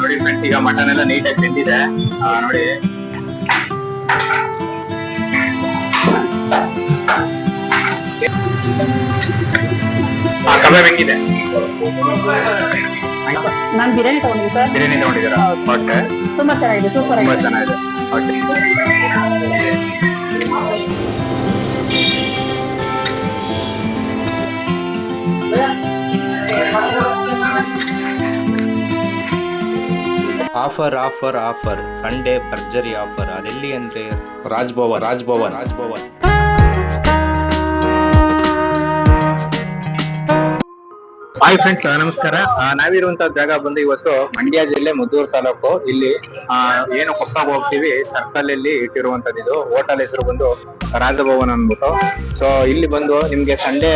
ನೋಡಿ ಫ್ರೆಂಡ್ಸ್ ಈಗ ಮಟನ್ ಎಲ್ಲ ನೀಟಾಗಿ ಬೆಂದಿದೆ. ತಿಂದಿದೆ ನೋಡಿ. ಕಬಾಬ್ ಹೆಂಗಿದೆ? ನಾನ್ ಬಿರಿಯಾನಿ ತಗೊಂಡಿದ್ದೆ ಸರ್. ಬಿರಿಯಾನಿ ತಗೊಂಡಿದ್ದೀರಾ? ಓಕೆ ತುಂಬಾ ಚೆನ್ನಾಗಿದೆ ಸೂಪರ್ ತುಂಬಾ ಚೆನ್ನಾಗಿದೆ. Okay offer offer offer. Sunday ಭರ್ಜರಿ ಆಫರ್. ಅದೆಲ್ಲಿ ಅಂದ್ರೆ? ರಾಜ್ಭವನ್ ರಾಜ್ಭವನ್. ರಾಜ್ಭವನ್. ಹಾಯ್ ಫ್ರೆಂಡ್ಸ್ ನಮಸ್ಕಾರ. ನಾವಿರುವಂತ ಜಾಗ ಬಂದು ಇವತ್ತು ಮಂಡ್ಯ ಜಿಲ್ಲೆ ಮುದ್ದೂರು ತಾಲೂಕು. ಇಲ್ಲಿ ಏನು ಕೊಪ್ಪಗೆ ಹೋಗ್ತೀವಿ ಸರ್ಕಲ್ ಅಲ್ಲಿ ಇಟ್ಟಿರುವಂತದ್ದು ಇದು. ಹೋಟೆಲ್ ಹೆಸರು ಬಂದು ರಾಜಭವನ್ ಅನ್ಬಿಟ್ಟು ಸೊ ಇಲ್ಲಿ ಬಂದು ನಿಮ್ಗೆ ಸಂಡೇ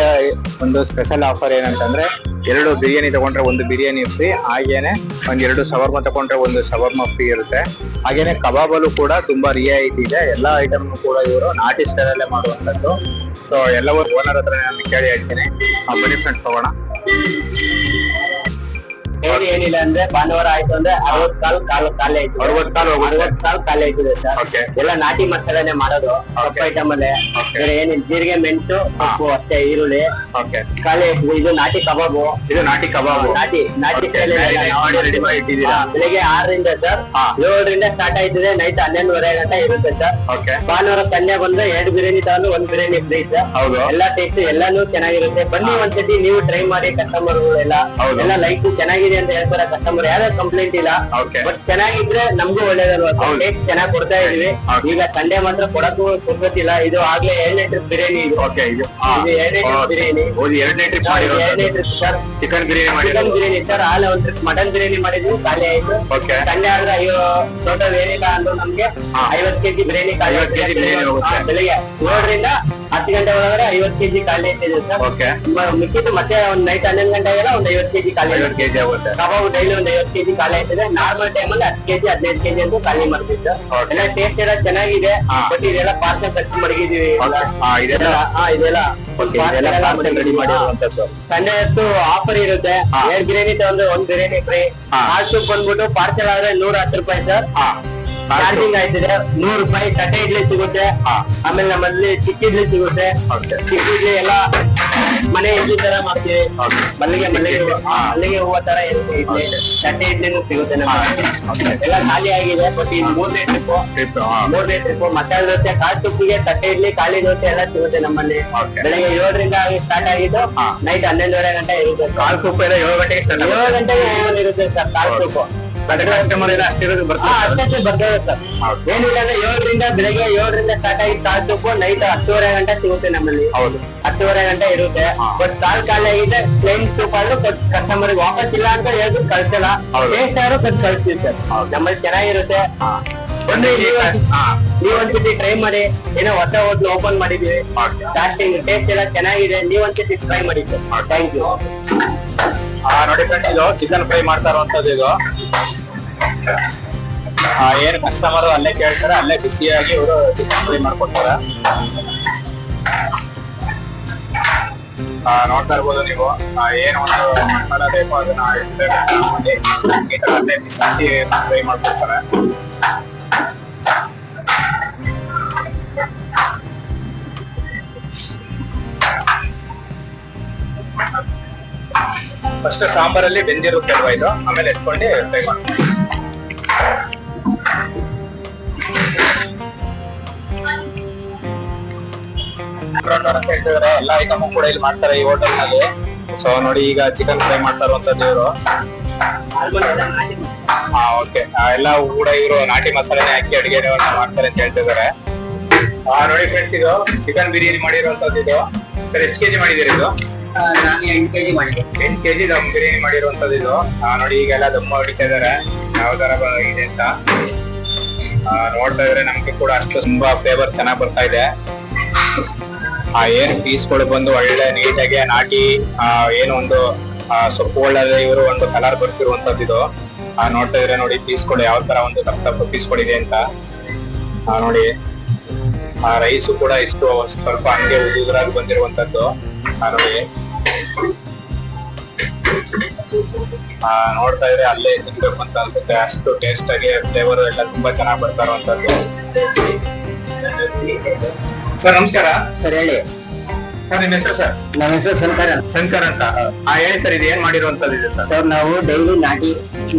ಒಂದು ಸ್ಪೆಷಲ್ ಆಫರ್ ಏನಂತಂದ್ರೆ, ಎರಡು ಬಿರಿಯಾನಿ ತಗೊಂಡ್ರೆ ಒಂದು ಬಿರಿಯಾನಿ ಫ್ರೀ ಹಾಗೇನೆ ಒಂದ್ ಎರಡು ಶವರ್ಮ ತಗೊಂಡ್ರೆ ಒಂದು ಶವರ್ಮ ಫ್ರೀ ಇರುತ್ತೆ. ಹಾಗೇನೆ ಕಬಾಬಲ್ಲೂ ಕೂಡ ತುಂಬಾ ರಿಯಾಯಿತಿ ಇದೆ. ಎಲ್ಲಾ ಐಟಮ್ ಕೂಡ ಇವರು ನಾಟಿ ಸ್ಟೈಲ್ ಅಲ್ಲೇ ಮಾಡುವಂತದ್ದು ಸೊ ಎಲ್ಲವೂ ಓನರ್ ಹತ್ರ ಕೇಳಿ ಹೇಳ್ತೀನಿ. ಬನ್ನಿ ಫ್ರೆಂಡ್ಸ್ ತಗೋಣ Thank you. ಹೇಳಿ ಏನಿಲ್ಲ ಅಂದ್ರೆ ಭಾನುವಾರ ಆಯ್ತು ಅಂದ್ರೆ ಅರವತ್ ಕಾಲ್ ಕಾಲ್ ಖಾಲಿ ಆಯ್ತು. ಅರವತ್ ಕಾಲ್. ಅರವತ್ ಕಾಲ್ ಖಾಲಿ ಆಯ್ತದೆ ಸರ್ ಓಕೆ ಎಲ್ಲ ನಾಟಿ ಮಸಾಲೆನೆ ಮಾಡೋದು. ಸೊಪ್ಪು ಐಟಮ್ ಅಲ್ಲೇ. ಏನಿಲ್ಲ. ಜೀರಿಗೆ ಮೆಣಸು ಸೊಪ್ಪು ಅಷ್ಟೇ ಈರುಳ್ಳಿ. ಖಾಲಿ ಆಯ್ತದೆ ಇದು ನಾಟಿ ಕಬಾಬು. ಇದು ನಾಟಿ ಕಬಾಬು. ನಾಟಿ ನಾಟಿ. Marinate ಮಾಡಿ ಇಟ್ಟಿದ್ದೀರಾ? ಬೆಳಿಗ್ಗೆ ಆರರಿಂದ ಸರ್. ಏಳರಿಂದ ಸ್ಟಾರ್ಟ್ ಆಯ್ತದೆ. ನೈಟ್ ಹನ್ನೊಂದುವರೆ ಗಂಟೆ ಇರುತ್ತೆ ಸರ್. ಭಾನುವಾರ ಸಂಡೆ ಬಂದ್ರೆ ಎರಡು ಬಿರಿಯಾನಿ ತಗೊಂಡು ಒಂದ್ ಬಿರಿಯಾನಿ ಫ್ರೀ ಸರ್. ಹೌದು. ಎಲ್ಲಾ ಟೇಸ್ಟ್ ಎಲ್ಲಾನು ಚೆನ್ನಾಗಿರುತ್ತೆ. ಬನ್ನಿ ಒಂದ್ಸತಿ ನೀವು ಟ್ರೈ ಮಾಡಿ ಕಸ್ಟಮರ್ ಎಲ್ಲ ಹೌದು. ಎಲ್ಲ ಲೈಕ್ ಚೆನ್ನಾಗಿದೆ ಅಂತ ಹೇಳ್ತಾರೆ ಕಸ್ಟಮರ್ ಯಾವ್ದೇ ಕಂಪ್ಲೇಂಟ್ ಇಲ್ಲ. ಬಟ್ ಚೆನ್ನಾಗಿದ್ರೆ ನಮ್ಗೂ ಒಳ್ಳೇದಲ್ವಾ. ಟೇಸ್ಟ್ ಚೆನ್ನಾಗಿ ಕೊಡ್ತಾ ಇದೀವಿ. ಈಗ ಸಂಡೆ ಮಾತ್ರ ಕೊಡಕ್ಕೂ ಕೊಡ್ಬೇಕಿಲ್ಲ. ಇದು ಆಗ್ಲೇ ಎರಡ್ ಲೀಟರ್ ಬಿರಿಯಾನಿ ಇದು. ಓಕೆ ಇದು ಇದು ಎರಡನೇ ಟ್ರಿಪ್ ಬಿರಿಯಾನಿ. ಎರಡ್ litre trip sir chicken biryani chicken biryani sir ಆಲೆ ಒಂದ್ ಟ್ರಿಪ್ ಮಟನ್ ಬಿರಿಯಾನಿ ಮಾಡಿದ್ವಿ ಖಾಲಿ ಆಯ್ತು. ಸಂಡೆ ಆದ್ರೆ ಅಯ್ಯೋ ಟೋಟಲ್ ಏನಿಲ್ಲ ಅಂದ್ರು ನಮ್ಗೆ. ಐವತ್ ಕೆಜಿ ಬಿರಿಯಾನಿ ಖಾಲಿ 50 kg ಬಿರಿಯಾನಿ ಹೋಗುತ್ತೆ. ಹಾ, ಬೆಳಿಗ್ಗೆ. ಏಳರಿಂದ ಹತ್ತು ಗಂಟೆ ಒಳಗಡೆ ಐವತ್ತು ಕೆಜಿ ಖಾಲಿ ಸರ್. ಓಕೆ ಮಿಕ್ಕಿದ್ದು ಮತ್ತೆ ಒಂದ್ ನೈಟ್ ಹನ್ನೊಂದು ಗಂಟೆಗೆಲ್ಲ ಒಂದ್ ಐವತ್ತು ಕೆಜಿ ಖಾಲಿ ಐವತ್ತು ಕೆಜಿ ಆಗುತ್ತೆ. ಕಬಾಬ್ ಡೈಲಿ ಒಂದ್ ಐವತ್ತು ಕೆಜಿ ಖಾಲಿ ಆಯ್ತದೆ. ನಾರ್ಮಲ್ ಅಲ್ಲಿ ಹತ್ತು ಕೆಜಿ ಹದಿನೈದು ಕೆಜಿ ಅಂತ ಖಾಲಿ ಮಾಡ್ತೀವಿ ಸರ್. ಎಲ್ಲ ಟೇಸ್ಟ್ ಎಲ್ಲ ಚೆನ್ನಾಗಿದೆ. ಬಟ್ ಇದೆಲ್ಲ ಪಾರ್ಸಲ್ ಕಟ್ ಮಡಗಿದೀವಿ ಇದೆಲ್ಲ? ಇದೆಲ್ಲ ರೆಡಿ ಮಾಡಿರುವಂತದ್ದು. ಸಂಡೆ ಹೊತ್ತು ಆಫರ್ ಇರುತ್ತೆ. ಎರಡ್ ಬಿರಿಯಾನಿ ತಗೊಂಡ್ರೆ ಒಂದ್ ಬಿರಿಯಾನಿ ಫ್ರೀ ಆ ಬಂದ್ಬಿಟ್ಟು ಪಾರ್ಸಲ್ ಆದ್ರೆ ನೂರ ಹತ್ತು ರೂಪಾಯಿ ಸರ್. ಚಾರ್ಜಿಂಗ್ ಆಯ್ತಿದೆ. ನೂರು ರೂಪಾಯಿ ತಟ್ಟೆ ಇಡ್ಲಿ ಸಿಗುತ್ತೆ. ಆಮೇಲೆ ನಮ್ಮಲ್ಲಿ ಚಿಕ್ಕ ಇಡ್ಲಿ ಸಿಗುತ್ತೆ. ಚಿಕ್ಕ ಇಡ್ಲಿ ಎಲ್ಲ ಮನೆ ಇಡ್ಲಿ ತರ ಮಾಡ್ತೀವಿ. ಮಲ್ಲಿಗೆ ಮಲ್ಲಿಗೆ ಮಲ್ಲಿಗೆ ಹೂವ ತರ ಇರುತ್ತೆ ಇಡ್ಲಿ. ತಟ್ಟೆ ಇಡ್ಲಿನೂ ಸಿಗುತ್ತೆ ನಮ್ಮಲ್ಲಿ ಎಲ್ಲ ಖಾಲಿ ಆಗಿದೆ ಬಟ್ ಇದು ಮೂರನೇ ಟ್ರಿಪ್ ಮೂರನೇ ಟ್ರಿಪ್ ಮಸಾಲೆ ದೋಸೆ ಕಾಳು ತುಪ್ಪಿಗೆ ತಟ್ಟೆ ಇಡ್ಲಿ ಖಾಲಿ ದೋಸೆ ಎಲ್ಲ ಸಿಗುತ್ತೆ ನಮ್ಮಲ್ಲಿ ಬೆಳಗ್ಗೆ ಏಳರಿಂದ ಸ್ಟಾರ್ಟ್ ಆಗಿದ್ದು. ನೈಟ್ ಹನ್ನೊಂದುವರೆ ಗಂಟೆ ಇರುತ್ತೆ. ಕಾಳು ಸೂಪ್ ಎಲ್ಲ ಏಳು ಗಂಟೆಗೆ ಏಳು ಗಂಟೆಗೆ ಇರುತ್ತೆ ಸರ್ ಕಾಳು ಸೂಪು ಬರ್ತದೆ. ಸರ್. ಏನಿಲ್ಲ ಅಂದ್ರೆ ಏಳರಿಂದ ಬೆಳಿಗ್ಗೆ ಏಳರಿಂದ ಸ್ಟಾರ್ಟ್ ಆಗಿ ಸೂಪು ನೈಟ್ ಹತ್ತುವರೆ ಗಂಟೆ ಸಿಗುತ್ತೆ ನಮ್ಮಲ್ಲಿ. ಹೌದು. ಹತ್ತುವರೆ ಗಂಟೆ ಇರುತ್ತೆ. ಬಟ್ ಕಾಲ್ ಖಾಲಿ ಆಗಿದೆ ಸೂಪ್ ಆದ್ರೂ ಕಸ್ಟಮರ್ ವಾಪಸ್ ಇಲ್ಲ ಅಂತ ಹೇಳಿದ್ರು ಕಳ್ಸಲ್ಲ. ಟೇಸ್ಟ್ ಆದ್ರೂ ಕಟ್ ಕಳ್ಸ್ತೀವಿ ಸರ್. ನಮ್ಮಲ್ಲಿ ಚೆನ್ನಾಗಿರುತ್ತೆ. ನೀವೊಂದ್ಸತಿ ಟ್ರೈ ಮಾಡಿ. ಏನೋ ಹೊಸ ಹೋಟ್ಲು ಓಪನ್ ಮಾಡಿದೀವಿ. ಸ್ಟಾರ್ಟಿಂಗ್ ಟೇಸ್ಟ್ ಎಲ್ಲ ಚೆನ್ನಾಗಿದೆ. ನೀವೊಂದ್ಸತಿ ಟ್ರೈ ಮಾಡಿ ಸರ್. ಥ್ಯಾಂಕ್ ಯು ಆ, ನೋಡಿ ಫ್ರೆಂಡ್ಸ್ ಇದು ಚಿಕನ್ ಫ್ರೈ ಮಾಡ್ತಾ ಇರುವಂತದ್ದು ಇದು ಏನ್ ಕಸ್ಟಮರ್ ಅಲ್ಲೇ ಕೇಳ್ತಾರೆ ಅಲ್ಲೇ ಬಿಸಿಯಾಗಿ ಇವರು ಚಿಕನ್ ಫ್ರೈ ಮಾಡ್ಕೊಡ್ತಾರೆ. ನೋಡ್ತಾ ಇರ್ಬೋದು ನೀವು. ಏನು ಒಂದು ಮಸಾಲ ಬೇಕು ಅದನ್ನ ಈ ಫ್ರೈ ಮಾಡ್ಕೊಡ್ತಾರೆ. ಫಸ್ಟ್ ಸಾಂಬಾರಲ್ಲಿ ಬೆಂದಿರುತ್ತೆ ಅಲ್ವಾ ಇದು, ಆಮೇಲೆ ಎತ್ಕೊಂಡು ಫ್ರೈ ಮಾಡ್ತೀವಿ ಎಲ್ಲ ಐಟಮ್ ಕೂಡ ಇಲ್ಲಿ ಮಾಡ್ತಾರೆ ಈ ಹೋಟೆಲ್ನಲ್ಲಿ. ಸೊ ನೋಡಿ ಈಗ ಚಿಕನ್ ಫ್ರೈ ಮಾಡ್ತಾ ಇರುವಂತದ್ದು ಇವರು ಹಾ ಓಕೆ ಎಲ್ಲ ಕೂಡ ಇವರು ನಾಟಿ ಮಸಾಲೆ ಹಾಕಿ ಅಡಿಗೆ ಮಾಡ್ತಾರೆ ಅಂತ ಹೇಳ್ತಿದ್ದಾರೆ ನೋಡಿ ಫ್ರೆಂಡ್ಸ್ ಇದು ಚಿಕನ್ ಬಿರಿಯಾನಿ ಮಾಡಿರುವಂತದ್ದು ಇದು. ಸರ್, ಎಷ್ಟು ಕೆಜಿ ಮಾಡಿದ್ದೀರಿ ಇದು? ನಾನು ಎಂಟು ಕೆಜಿ ಕೆಜಿ ದಮ್ ಬಿರಿಯಾನಿ ಮಾಡಿರುವಂತದ್ದು ಇದು. ಆ, ನೋಡಿ ಈಗೆಲ್ಲ ದಮ್ಮ ಹೊಡಿತಾ ಇದಾರೆ ಯಾವ ತರ ಇದೆ ಅಂತ. ನೋಡ್ತಾ ಇದ್ರೆ ನಮ್ಗೆ ಕೂಡ ಅಷ್ಟು ತುಂಬಾ ಫ್ಲೇವರ್ ಚೆನ್ನಾಗಿ ಬರ್ತಾ ಇದೆ. ಆ ಏನ್ ಪೀಸ್ಗಳು ಬಂದು ಒಳ್ಳೆ ನೀಟಾಗಿ ನಾಟಿ ಏನು ಒಂದು ಸೊಪ್ಪು ಒಳ್ಳೆ ಇವರು ಒಂದು ಕಲರ್ ಬರ್ತಿರುವಂತದ್ದು ಇದು. ಆ, ನೋಡ್ತಾ ಇದ್ರೆ ನೋಡಿ ಪೀಸ್ಗಳು ಯಾವ ತರ ಒಂದು ತಪ್ಪ ತಪ್ಪು ಪೀಸ್ಗಳಿದೆ ಅಂತ. ಆ, ನೋಡಿ ಆ ರೈಸು ಕೂಡ ಇಷ್ಟು ಸ್ವಲ್ಪ ಹಂಗೆ ಉದುರಾಗಿ ಬಂದಿರುವಂತದ್ದು ಆ, ನೋಡಿ. ನೋಡ್ತಾ ಇದ್ರೆ ಅಲ್ಲೇ ತಿನ್ಬೇಕು ಅಂತ ಅನ್ಸುತ್ತೆ. ಅಷ್ಟು ಟೇಸ್ಟ್ ಆಗಿ ಫ್ಲೇವರ್ ಎಲ್ಲ ತುಂಬಾ ಚೆನ್ನಾಗಿ ಬರ್ತಾರಂತದ್ದು ಸರ್ ನಮಸ್ಕಾರ. ಸರ್ ಹೇಳಿ. ಸರ್ ನಿಮ್ಮ ಹೆಸರು ಸರ್ ನಮ್ಮ ಹೆಸರು ಶಂಕರ್ ಅಂತ. ಶಂಕರ್ ಅಂತ. ಆ ಹೇಳಿ ಸರ್ ಇದು ಏನ್ ಮಾಡಿರುವಂತದ್ದು ಇದೆ ಸರ್ ಸರ್ ನಾವು ಡೈಲಿ ನಾಟಿ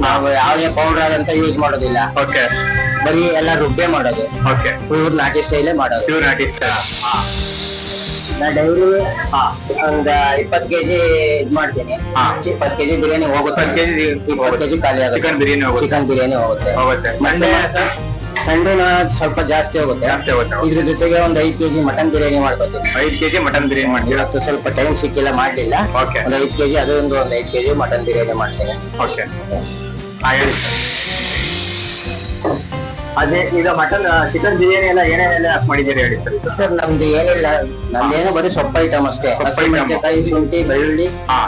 ನಾವು ಯಾವುದೇ ಪೌಡರ್ ಅಂತ ಯೂಸ್ ಮಾಡೋದಿಲ್ಲ. ಓಕೆ ಬರೀ ಎಲ್ಲ ರುಬ್ಬೆ ಮಾಡೋದು. ಓಕೆ ಪ್ಯೂರ್ ನಾಟಿ ಸ್ಟೈಲೇ ಮಾಡೋದು. ಪ್ಯೂರ್ ನಾಟಿ ನಾ ಹಾ. ಒಂದ್ ಇಪ್ಪತ್ತು ಕೆಜಿ ಇದ್ ಮಾಡ್ತೀನಿ. ಹಾ. ಇಪ್ಪತ್ತು ಕೆಜಿ ಬಿರಿಯಾನಿ ಹೋಗುತ್ತೆ. ಇಪ್ಪತ್ತು ಕೆಜಿ ಇಪ್ಪತ್ತು ಕೆಜಿ ಖಾಲಿ ಆಗುತ್ತೆ. ಚಿಕನ್ ಬಿರಿಯಾನಿ ಚಿಕನ್ ಬಿರಿಯಾನಿ ಹೋಗುತ್ತೆ. ಸಂಡೇ ಸಂಡೇನ ಸ್ವಲ್ಪ ಜಾಸ್ತಿ ಹೋಗುತ್ತೆ. ಇದ್ರ ಜೊತೆಗೆ ಒಂದ್ ಐದ್ ಕೆಜಿ ಮಟನ್ ಬಿರಿಯಾನಿ ಮಾಡ್ಕೊತೀನಿ. ಐದು ಕೆಜಿ ಮಟನ್ ಬಿರಿಯಾನಿ ಇವತ್ತು ಸ್ವಲ್ಪ ಟೈಮ್ ಸಿಕ್ಕಿಲ್ಲ ಮಾಡ್ಲಿಲ್ಲ. ಒಂದ್ ಐದ್ ಕೆಜಿ ಅದೊಂದು ಒಂದ್ ಐದ್ ಕೆಜಿ ಮಟನ್ ಬಿರಿಯಾನಿ ಮಾಡ್ತೀನಿ. ಓಕೆ ಅದೇ ಈಗ ಮಟನ್ ಚಿಕನ್ ಬಿರಿಯಾನಿ ಎಲ್ಲ ಏನೇನೆಲ್ಲ ಮಾಡಿದ್ದೀರಿ ಹೇಳಿ. ಸರ್ ಸರ್ ನಮ್ದು ಏನಿಲ್ಲ. ನಮ್ದೇನು ಬರೀ ಸೊಪ್ಪು ಐಟಮ್ ಅಷ್ಟೇ. ಸೊಪ್ಪು item. ಮೆಣಸಿನಕಾಯಿ ಶುಂಠಿ ಬೆಳ್ಳುಳ್ಳಿ ಹಾ.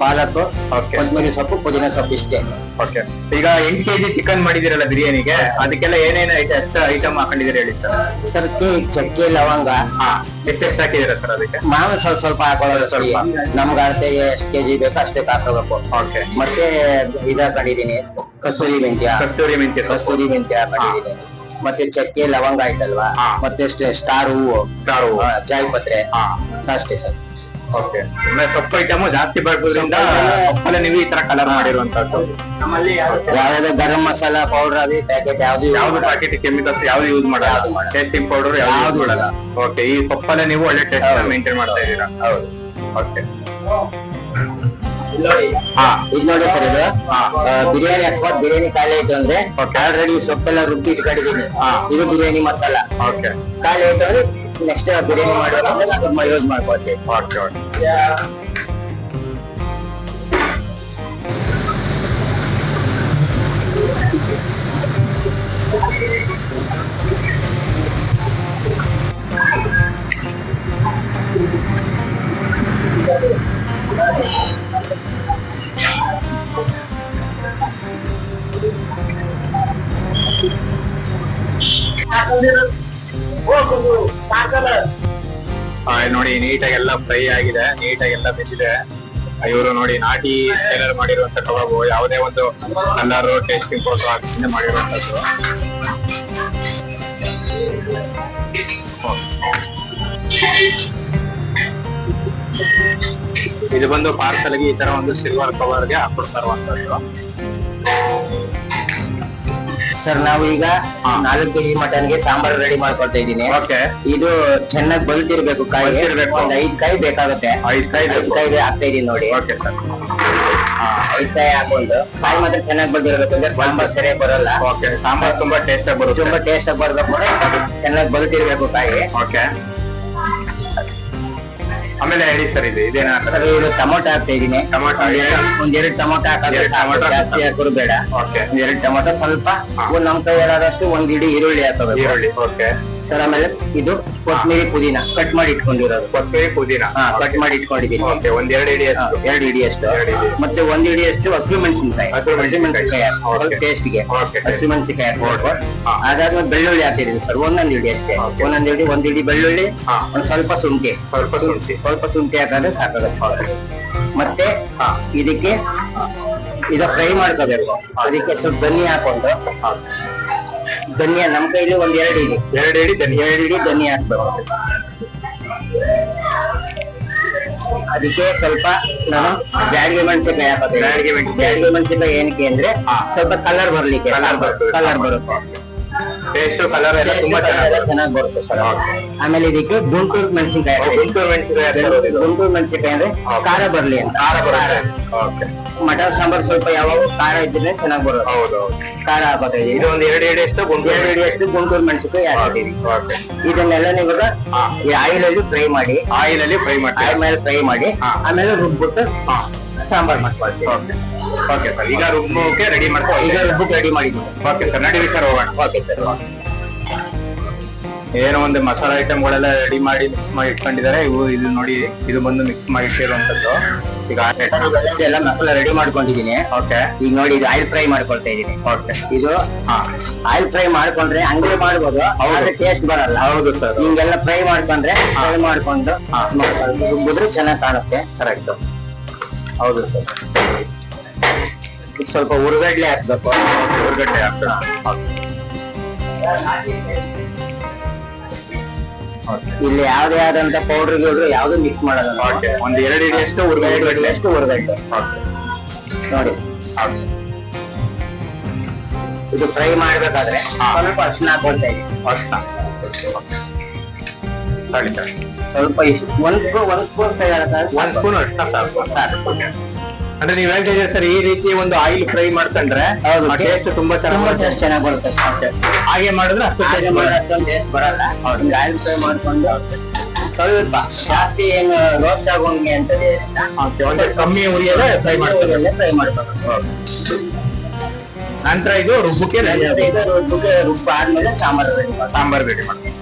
ಪಾಲಕ್ ಓಕೆ ಕೊತ್ತಂಬರಿ ಸೊಪ್ಪು ಪುದೀನ ಸೊಪ್ಪು ಇಷ್ಟೇ. ಓಕೆ ಈಗ ಎಂಟು ಕೆಜಿ ಚಿಕನ್ ಮಾಡಿದಿರಲ್ಲ ಬಿರಿಯಾನಿಗೆ ಅದಕ್ಕೆಲ್ಲ ಏನೇನು ಐಟಮ್ ಎಷ್ಟು ಐಟಮ್ ಹಾಕೊಂಡಿದ್ದೀರಿ ಹೇಳಿ ಸರ್? ಸರ್ ಕೇಕ್ ಚಕ್ಕೆ ಲವಂಗ. ಹಾ. ಎಷ್ಟು ಹಾಕಿದ್ದೀರಾ ಸರ್ ಅದಕ್ಕೆ? ಮಾವಿನ ಸ್ವಲ್ಪ ಸ್ವಲ್ಪ ಹಾಕೊಳ್ಳೋದು ಸ್ವಲ್ಪ. ನಮ್ಗೆ ಅಳತೆಗೆ ಎಷ್ಟು ಕೆಜಿ ಬೇಕು ಅಷ್ಟೇ ಹಾಕೋಬೇಕು. ಓಕೆ ಮತ್ತೆ ಇದು ಹಾಕೊಂಡಿದೀನಿ ಕಸ್ತೂರಿ ಮೆಂತ್ಯ. ಕಸ್ತೂರಿ ಮೆಂತ್ಯ ಕಸ್ತೂರಿ ಮೆಂತ್ಯ ಹಾಕೊಂಡಿದೀನಿ ಮತ್ತೆ ಚಕ್ಕೆ ಲವಂಗ ಆಯ್ತಲ್ವಾ ಹಾ. ಮತ್ತೆ ಸ್ಟಾರ್ ಹೂವು. ಸ್ಟಾರ್ ಹೂವು. ಆ, ಜಾಯಿ ಪತ್ರೆ. ಹಾ. ಅಷ್ಟೇ ಸರ್. ಓಕೆ. ಸೊಪ್ಪು ಐಟಮ್ ಜಾಸ್ತಿ ಬಳಸೋದ್ರಿಂದ ಸೊಪ್ಪಲ್ಲಿ ನೀವು ಈ ತರ ಕಲರ್ ಮಾಡಿರುವಂತದ್ದು. ನಮ್ಮಲ್ಲಿ ಯಾವ್ದು ಗರಂ ಮಸಾಲಾ ಪೌಡರ್ ಅದೇ ಪ್ಯಾಕೆಟ್ ಯಾವ್ದು ಯಾವ್ದು ಪ್ಯಾಕೆಟ್ ಕೆಮಿಕಲ್ಸ್ ಯಾವ್ದು ಯೂಸ್ ಮಾಡಲ್ಲ. ಯಾವ್ದು ಮಾಡಲ್ಲ. ಟೇಸ್ಟಿಂಗ್ ಪೌಡರ್ ಯಾವ್ದು ಯಾವ್ದು ಮಾಡಲ್ಲ. ಓಕೆ ಈ ಸೊಪ್ಪಲ್ಲ ನೀವು ಒಳ್ಳೆ ಟೇಸ್ಟ್ ಹೌದು. ಮೇಂಟೈನ್ ಮಾಡ್ತಾ ಇದ್ದೀರಾ. ಹೌದು. ಓಕೆ ಹಾ. ಇದು ನೋಡಿ ಸರ್ ಇದು. ಬಿರಿಯಾನಿ ಅಥವಾ ಬಿರಿಯಾನಿ ಖಾಲಿ ಆಯ್ತು ಅಂದ್ರೆ ಆಲ್ರೆಡಿ ಸೊಪ್ಪೆಲ್ಲ ರುಬ್ಬಿ ಇಟ್ಕೊಂಡಿದ್ದೀನಿ. ಹಾ. ಇದು ಬಿರಿಯಾನಿ ಮಸಾಲ. ಓಕೆ. ಖಾಲಿ ಆಯ್ತು ಅಂದ್ರೆ ನೆಕ್ಸ್ಟ್ ಬಿರಿಯಾನಿ ಮಾಡುವಾಗ ಯೂಸ್ ಮಾಡ್ಕೊಳ್ತೀವಿ ಓಕೆ ಓಕೆ. ಆ, ನೋಡಿ ನೀಟಾಗಿ ಎಲ್ಲ ಫ್ರೈ ಆಗಿದೆ ನೀಟಾಗಿ ಎಲ್ಲ ಬಿದ್ದಿದೆ ಇವರು ನೋಡಿ, ನಾಟಿ ಸ್ಟೈಲರ್ ಮಾಡಿರುವಂತ ಕಬಾಬು, ಯಾವುದೇ ಒಂದು ಕಲರ್ ಟೇಸ್ಟಿಂಗ್ ಫೋಟೋ ಹಾಕಿ ಮಾಡಿರುವಂತದ್ದು. ಇದು ಬಂದು ಪಾರ್ಸಲ್ಗೆ ಈ ತರ ಒಂದು ಸಿಲ್ವರ್ ಕವರ್ಗೆ ಗೆ ಹಾಕೊಡ್ತಾ ಇರುವಂತದ್ದು. ಸರ್ ನಾವು ಈಗ ಹಾ. ನಾಲ್ಕು ಕೆಜಿ ಮಟನ್ಗೆ ಸಾಂಬಾರ್ ರೆಡಿ ಮಾಡ್ಕೊಳ್ತಾ ಇದ್ದೀನಿ. ಓಕೆ ಇದು ಚೆನ್ನಾಗಿ ಬಲ್ತಿರ್ಬೇಕು ಕಾಯಿ. ಬಲ್ತಿರ್ಬೇಕು. ಒಂದ್ ಐದ್ ಕಾಯಿ ಬೇಕಾಗುತ್ತೆ. ಐದು ಕಾಯಿ ಐದ್ ಕಾಯಿ ಹಾಕ್ತಾ ಇದೀನಿ ನೋಡಿ. ಓಕೆ ಸರ್ ಐದ್ ಕಾಯಿ ಹಾಕೊಂಡು. ಕಾಯಿ ಮಾತ್ರ ಚೆನ್ನಾಗಿ ಬಲ್ತಿರ್ಬೇಕು ಅಂದ್ರೆ ಸಾಂಬಾರ್ ಸರಿಯಾಗಿ ಬರಲ್ಲ. ಓಕೆ ಸಾಂಬಾರ್ ತುಂಬಾ ಟೇಸ್ಟ್ ಆಗಿ ಬರುತ್ತೆ. ತುಂಬಾ ಟೇಸ್ಟ್ ಆಗಿ ಬರ್ಬೇಕು ಚೆನ್ನಾಗಿ ಬಲ್ತಿರ್ಬೇಕು ಕಾಯಿ. ಓಕೆ ಆಮೇಲೆ ಹೇಳಿ ಸರ್ ಇದು ಇದೇನ? ಸರ್ ಇದು ಟೊಮೊಟೊ ಹಾಕ್ತಾ ಇದೀನಿ ಟೊಮೊಟೊ ಒಂದ್ ಎರಡು ಟೊಮೊಟೊ ಹಾಕಿದ್ರೆ ಟೊಮೊಟೊ ಜಾಸ್ತಿ ಹಾಕೋರು ಬೇಡ. ಓಕೆ. ಒಂದ್ ಎರಡು ಟೊಮೊಟೊ ಸ್ವಲ್ಪ. ನಮ್ ಕೈ ಕೈಯಲ್ಲಾದಷ್ಟು ಒಂದ್ ಇಡೀ ಈರುಳ್ಳಿ ಹಾಕೋದು ಈರುಳ್ಳಿ ಓಕೆ. ಸರ್ ಆಮೇಲೆ ಇದು ಕೊತ್ತಂಬರಿ ಪುದೀನ. ಕಟ್ ಮಾಡಿ ಇಟ್ಕೊಂಡಿರೋದು. ಕೊತ್ತಂಬರಿ ಪುದೀನ. ಹಾ ಕಟ್ ಮಾಡಿ ಇಟ್ಕೊಂಡಿದ್ದೀನಿ. ಓಕೆ ಒಂದ್ ಎರಡು ಇಡಿ ಅಷ್ಟು. ಎರಡು ಇಡಿ ಅಷ್ಟು. ಎರಡು ಇಡಿ. ಮತ್ತೆ ಒಂದ್ ಇಡಿ ಅಷ್ಟು ಹಸಿರು ಮೆಣಸಿನಕಾಯಿ. ಹಸಿರು ಮೆಣಸಿನಕಾಯಿ. ಟೇಸ್ಟ್ಗೆ. ಹಸಿರು ಮೆಣಸಿನಕಾಯಿ ಹಾಕ್ಬೇಕು ಹಾ. ಅದಾದ್ಮೇಲೆ ಬೆಳ್ಳುಳ್ಳಿ ಹಾಕಿದೀನಿ ಸರ್. ಒಂದೊಂದ್ ಇಡಿ ಅಷ್ಟೇ. ಒಂದೊಂದ್ ಇಡಿ ಒಂದ್ ಇಡಿ ಬೆಳ್ಳುಳ್ಳಿ ಒಂದ್ ಸ್ವಲ್ಪ ಶುಂಠಿ. ಸ್ವಲ್ಪ ಶುಂಠಿ. ಸ್ವಲ್ಪ ಶುಂಠಿ ಹಾಕಿದ್ರೆ ಸಾಕಾಗುತ್ತೆ. ಮತ್ತೆ ಹಾ. ಇದಕ್ಕೆ ಇದ ಫ್ರೈ ಮಾಡ್ಕೋಬೇಕು. ಅದಕ್ಕೆ ಸ್ವಲ್ಪ ಬನ್ನಿ ಹಾಕೊಂಡು. ಧನಿಯಾ ನಮ್ ಕೈಲಿ ಒಂದ್ ಎರಡು ಇಡಿ. ಎರಡು ಇಡಿ ಧನಿಯಾ. ಎರಡು ಇಡಿ ಧನಿಯಾ ಹಾಕ್ಬೇಕು ಅದಕ್ಕೆ ಸ್ವಲ್ಪ ನಾನು ಬ್ಯಾಡಿಗೆ ಮೆಣಸಿನಕಾಯಿ ಹಾಕೋದು ಬ್ಯಾಡ್ಗೆ ಮೆಣಸಿನ್ಕಾಯಿ. ಬ್ಯಾಡಿಗೆ ಮೆಣಸಿನಕಾಯಿ ಏನಕ್ಕೆ ಅಂದ್ರೆ ಸ್ವಲ್ಪ ಕಲರ್ ಬರ್ಲಿಕ್ಕೆ ಕಲರ್ ಬರುತ್ತೆ ಕಲರ್ ಬರುತ್ತೆ. ಟೇಸ್ಟ್ ಕಲರ್ ಎಲ್ಲ ತುಂಬಾ ಚೆನ್ನಾಗಿ ಚೆನ್ನಾಗಿ ಬರುತ್ತೆ ಸರ್. ಆಮೇಲೆ ಇದಕ್ಕೆ ಗುಂಟೂರು ಮೆಣಸಿನಕಾಯಿ ಗುಂಟೂರು ಮೆಣಸಿನಕಾಯಿ. ಗುಂಟೂರು ಮೆಣಸಿನಕಾಯಿ ಅಂದ್ರೆ. ಖಾರ ಬರ್ಲಿ ಅಂತ. ಖಾರ ಬರುತ್ತೆ. ಓಕೆ. ಮಟನ್ ಸಾಂಬಾರ್ ಸ್ವಲ್ಪ ಯಾವಾಗ ಖಾರ ಇದ್ರೆ ಚೆನ್ನಾಗಿ ಬರುತ್ತೆ. ಹೌದು ಖಾರ ಹಾಕೋತಾ ಇದು ಒಂದು ಎರಡು ಎರಡು ಎಷ್ಟು ಗುಂಟೂರು ಎರಡು ಅಷ್ಟು ಗುಂಟೂರು ಮೆಣಸಿನಕಾಯಿ ಹಾಕಿದೀವಿ ಓಕೆ. ಇದನ್ನೆಲ್ಲ ಇವಾಗ ಹಾ. ಈ ಆಯಿಲ್ ಅಲ್ಲಿ ಫ್ರೈ ಮಾಡಿ ಆಯಿಲ್ ಅಲ್ಲಿ ಫ್ರೈ ಮಾಡಿ ಆಯಿಲ್ ಮೇಲೆ ಫ್ರೈ ಮಾಡಿ ಆಮೇಲೆ ರುಬ್ಬಿಟ್ಟು ಸಾಂಬಾರ್ ಮಾಡ್ಕೊಳ್ತೀವಿ. ಓಕೆ ಸರ್ ಈಗ ರುಬ್ಬೋಕೆ ರೆಡಿ ಮಾಡ್ಕೊ ಈಗ ರೆಡಿ ಮಾಡಿ. ಓಕೆ ಸರ್ ನಡೀವಿ ಸರ್ ಹೋಗೋಣ. ಓಕೆ ಸರ್ ಏನೋ ಒಂದು ಮಸಾಲಾ ಐಟಮ್ಗಳೆಲ್ಲ ರೆಡಿ ಮಾಡಿ ಮಿಕ್ಸ್ ಮಾಡಿ ಇಟ್ಕೊಂಡಿದ್ದಾರೆ. ಇವು ಇದು ನೋಡಿ ಇದು ಬಂದು ಮಿಕ್ಸ್ ಮಾಡಿ ಇಟ್ಟಿರುವಂತದ್ದು ಈಗ ಎಲ್ಲ ಮಸಾಲೆ ರೆಡಿ ಮಾಡ್ಕೊಂಡಿದೀನಿ ಓಕೆ ಈಗ ನೋಡಿ ಇದು ಆಯಿಲ್ ಫ್ರೈ ಮಾಡ್ಕೊಳ್ತಾ ಇದೀನಿ ಓಕೆ ಇದು ಆಯಿಲ್ ಫ್ರೈ ಮಾಡ್ಕೊಂಡ್ರೆ ಹಂಗೆ ಮಾಡ್ಬೋದು. ಆದ್ರೆ ಟೇಸ್ಟ್ ಬರಲ್ಲ. ಹೌದು ಸರ್ ಹಿಂಗೆಲ್ಲ ಫ್ರೈ ಮಾಡ್ಕೊಂಡ್ರೆ ಫ್ರೈ ಮಾಡ್ಕೊಂಡು. ರುಬ್ಬಿದ್ರೆ ಚೆನ್ನಾಗಿ ಕಾಣುತ್ತೆ. ಕರೆಕ್ಟ್ ಹೌದು ಸರ್ ಈಗ ಸ್ವಲ್ಪ ಉರ್ಗಡ್ಲೆ ಹಾಕ್ಬೇಕು. ಹೊರಗಡೆ ಆಗ್ತದೆ ಇಲ್ಲಿ ಯಾವ್ದೇ ಆದಂತ ಪೌಡರ್ ಗಿಡ್ರು ಯಾವ್ದು ಮಿಕ್ಸ್ ಮಾಡೋದಲ್ಲ ಒಂದ್ ಎರಡು ಇಡ್ಲಿ ಅಷ್ಟು ಉರ್ಗಡ್ಡೆ ಅಷ್ಟು ಉರ್ಗಡ್ಲೆ. ನೋಡಿ. ಇದು ಫ್ರೈ ಮಾಡ್ಬೇಕಾದ್ರೆ ಸ್ವಲ್ಪ ಅರ್ಶಿನ ಹಾಕೊಳ್ತಾ ಅರ್ಶಿನ ಸರಿ ಸರಿ. ಸ್ವಲ್ಪ ಇಷ್ಟು ಒಂದ್ ಸ್ಪೂನ್ ಒಂದ್ ಸ್ಪೂನ್ ಒಂದ್ ಸ್ಪೂನ್ ಅರ್ಶಿನ ಸಾಕು. ಸಾಕು. ಅಂದ್ರೆ ನೀವ್ ಹೇಳ್ತಾ ಇದ್ದೀರಿ ಸರ್ ಈ ರೀತಿ ಒಂದು ಆಯಿಲ್ ಫ್ರೈ ಮಾಡ್ಕೊಂಡ್ರೆ ಹೌದು. ಟೇಸ್ಟ್ ತುಂಬಾ ತುಂಬಾ ಚೆನ್ನಾಗಿ ಟೇಸ್ಟ್ ಚೆನ್ನಾಗಿ ಬರುತ್ತೆ. ಹಾಗೆ ಮಾಡಿದ್ರೆ ಅಷ್ಟು ಹಾಗೆ taste ಮಾಡಿದ್ರೆ. ಅಷ್ಟೊಂದು ಟೇಸ್ಟ್ ಬರಲ್ಲ. ಹಿಂಗೆ ಆಯಿಲ್ ಫ್ರೈ ಮಾಡ್ಕೊಂಡು ಸ್ವಲ್ಪ ಜಾಸ್ತಿ ಏನು ರೋಸ್ಟ್ ಆಗೋಂಗೆ ಅಂತ ಒಂದ್ ಕಮ್ಮಿ ಉರಿಯಲ್ಲೇ ಫ್ರೈ ಮಾಡ್ತಾರೆ ಫ್ರೈ ಮಾಡ್ಬೇಕು ನಂತರ ಇದು ರುಬ್ಬಕ್ಕೆ ready ಆಗುತ್ತೆ. ಇದು ರುಬ್ಬಿಗೆ ರುಬ್ಬ ಆದ್ಮೇಲೆ ಸಾಂಬಾರ್ ಸಾಂಬಾರ್ ರೆಡಿ ಮಾಡ್ತಾರೆ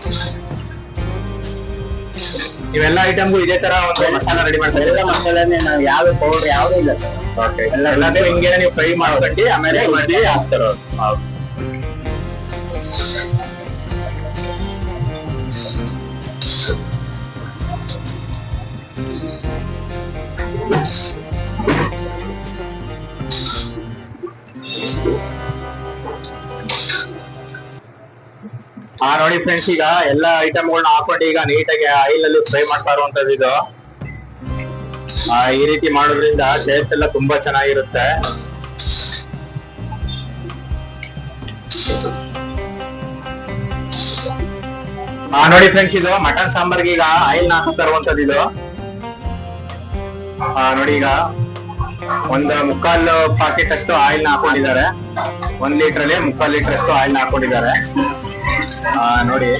ಇವೆಲ್ಲ ಐಟಮ್ ಇದೇ ತರ ಒಂದು ಮಸಾಲ ರೆಡಿ ಮಾಡ್ತಾರೆ. ಎಲ್ಲ ಮಸಾಲಾನೇ ನಾವು ಯಾವ ಪೌಡರ್ ಯಾವ್ದು ಇಲ್ಲ ಸರ್ ಓಕೆ ಎಲ್ಲದೂ ಹಿಂಗೇನೆ ನೀವು ಫ್ರೈ ಮಾಡೋದಕ್ಕೆ ಆಮೇಲೆ ಮಾಡಿ ಹಾಕ್ತಾರ ನೋಡಿ ಫ್ರೆಂಡ್ಸ್ ಈಗ ಎಲ್ಲ ಐಟಮ್ಗಳನ್ನ ಹಾಕೊಂಡು ಈಗ ನೀಟಾಗಿ ಆಯಿಲ್ ಅಲ್ಲಿ ಫ್ರೈ ಮಾಡ್ತಾ ಇರುವಂತದ್ದು ಇದು. ಈ ರೀತಿ ಮಾಡೋದ್ರಿಂದ ಟೇಸ್ಟ್ ಎಲ್ಲ ತುಂಬಾ ಚೆನ್ನಾಗಿರುತ್ತೆ. ಹಾ ನೋಡಿ ಫ್ರೆಂಡ್ಸ್ ಇದು ಮಟನ್ ಸಾಂಬಾರ್ಗೆ ಈಗ ಆಯಿಲ್ನ ಹಾಕ್ತಾ ಇರುವಂತದ್ದು ಇದು. ನೋಡಿ ಈಗ ಒಂದು ಮುಕ್ಕಾಲು ಪಾಕೆಟ್ ಅಷ್ಟು ಆಯಿಲ್ ಹಾಕೊಂಡಿದ್ದಾರೆ. ಒಂದ್ ಲೀಟರ್ ಅಲ್ಲಿ ಮುಕ್ಕಾಲ್ ಲೀಟರ್ ಅಷ್ಟು ಆಯಿಲ್ ಹಾಕೊಂಡಿದ್ದಾರೆ. ಹಾ ನೋಡಿ.